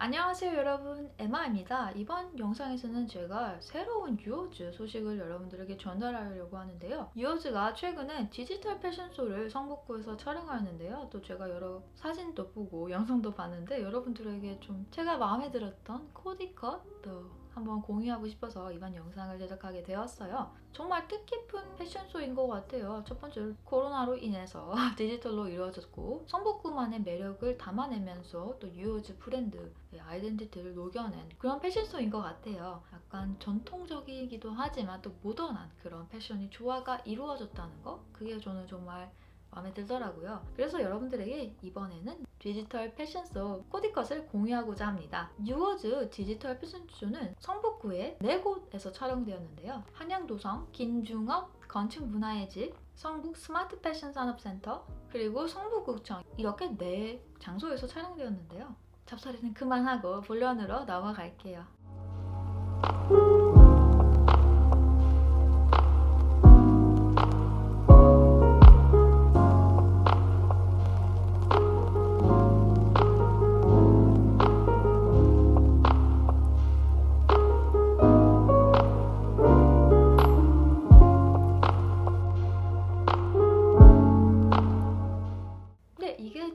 안녕하세요 여러분 에마입니다. 이번 영상에서는 제가 새로운 유어즈 소식을 여러분들에게 전달하려고 하는데요. 유어즈가 최근에 디지털 패션쇼를 성북구에서 촬영하였는데요. 또 제가 여러 사진도 보고 영상도 봤는데 여러분들에게 좀 제가 마음에 들었던 코디컷 또 한번 공유하고 싶어서 이번 영상을 제작하게 되었어요. 정말 뜻깊은 패션쇼인 것 같아요. 첫 번째로 코로나로 인해서 디지털로 이루어졌고 성북구만의 매력을 담아내면서 또 유어즈 브랜드의 아이덴티티를 녹여낸 그런 패션쇼인 것 같아요. 약간 전통적이기도 하지만 또 모던한 그런 패션이 조화가 이루어졌다는 거 그게 저는 정말 마음에 들더라고요. 그래서 여러분들에게 이번에는 디지털 패션쇼 코디컷을 공유하고자 합니다. 유어즈 디지털 패션쇼는 성북구의 네 곳에서 촬영되었는데요. 한양도성, 김중업 건축문화의 집, 성북 스마트 패션 산업센터, 그리고 성북구청 이렇게 네 장소에서 촬영되었는데요. 잡소리는 그만하고 본론으로 넘어갈게요.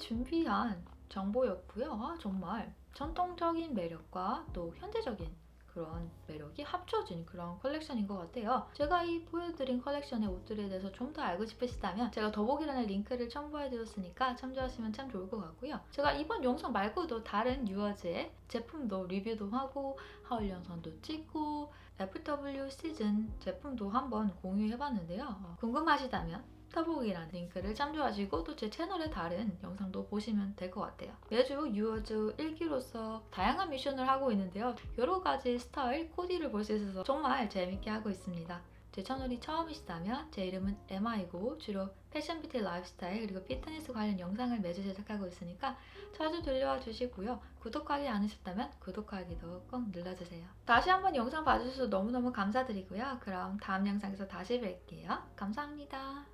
준비한 정보였고요. 아, 정말 전통적인 매력과 또 현대적인 그런 매력이 합쳐진 그런 컬렉션인 것 같아요. 제가 이 보여드린 컬렉션의 옷들에 대해서 좀 더 알고 싶으시다면 제가 더보기란에 링크를 첨부해드렸으니까 참조하시면 참 좋을 것 같고요. 제가 이번 영상 말고도 다른 유어즈의 제품도 리뷰도 하고 하울 영상도 찍고 FW 시즌 제품도 한번 공유해봤는데요. 어, 궁금하시다면 더보기란 링크를 참조하시고 또 제 채널의 다른 영상도 보시면 될 것 같아요. 매주 유어즈 1기로서 다양한 미션을 하고 있는데요. 여러 가지 스타일, 코디를 볼 수 있어서 정말 재밌게 하고 있습니다. 제 채널이 처음이시다면 제 이름은 에마이고 주로 패션 뷰티 라이프스타일 그리고 피트니스 관련 영상을 매주 제작하고 있으니까 자주 들려와 주시고요. 구독하지 않으셨다면 구독하기도 꼭 눌러주세요. 다시 한번 영상 봐주셔서 너무너무 감사드리고요. 그럼 다음 영상에서 다시 뵐게요. 감사합니다.